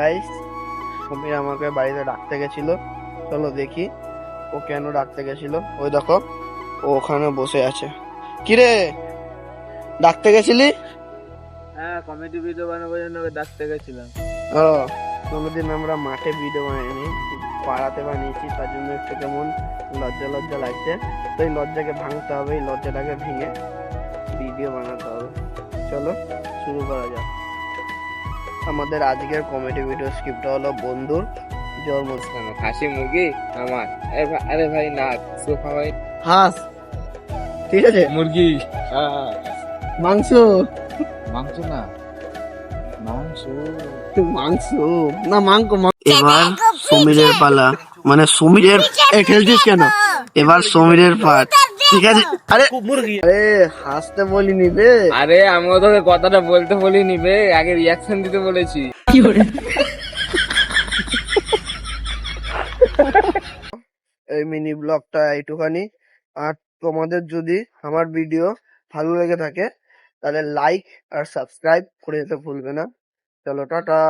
Guys Samir আমাকে বাড়িতে ডাকতে গেছিল। চলো দেখি ও কেন ডাকতে গেছিল। ওই দেখো ও ওখানে বসে আছে। কিরে ডাকতে গেছিলি? হ্যাঁ কমেডি ভিডিও বানাবার জন্য ওকে ডাকতে গেছিলাম। ও কোনোদিন আমরা মাঠে ভিডিও বানাইনি পাড়াতে বানিয়েছি তার জন্য একটু কেমন লজ্জা লজ্জা লাগছে। তো এই লজ্জাকে ভাঙতে হবে এই লজ্জাটাকে ভেঙে ভিডিও বানাতে হবে। চলো শুরু করা যাক। আমাদের আজকের কমেডি ভিডিও স্ক্রিপ্টটা হলো বন্ধুর জন্মস্থান। খাসি মুরগি আমার। আরে ভাই- আরে না সোফা ভাই। হাঁস। ঠিক আছে? মুরগি। মাংস। মাংস না। মাংস। মাংস। না মাংস এবার সমীরের পালা। মানে সমীরের খেলছিস কেন? এবার সমীরের পাট ঠিক আছে। আরে আরে হাসতে বলিনি রে আরে আমিও তোকে কথাটা বলতে বলিনি বে আগে রিয়াকশন দিতে বলেছি। এই মিনি ব্লগটা এইটুখানি। আর তোমাদের যদি আমার ভিডিও ভালো লেগে থাকে তাহলে লাইক আর সাবস্ক্রাইব করে যেতে ভুলবে না। চলো টাটা।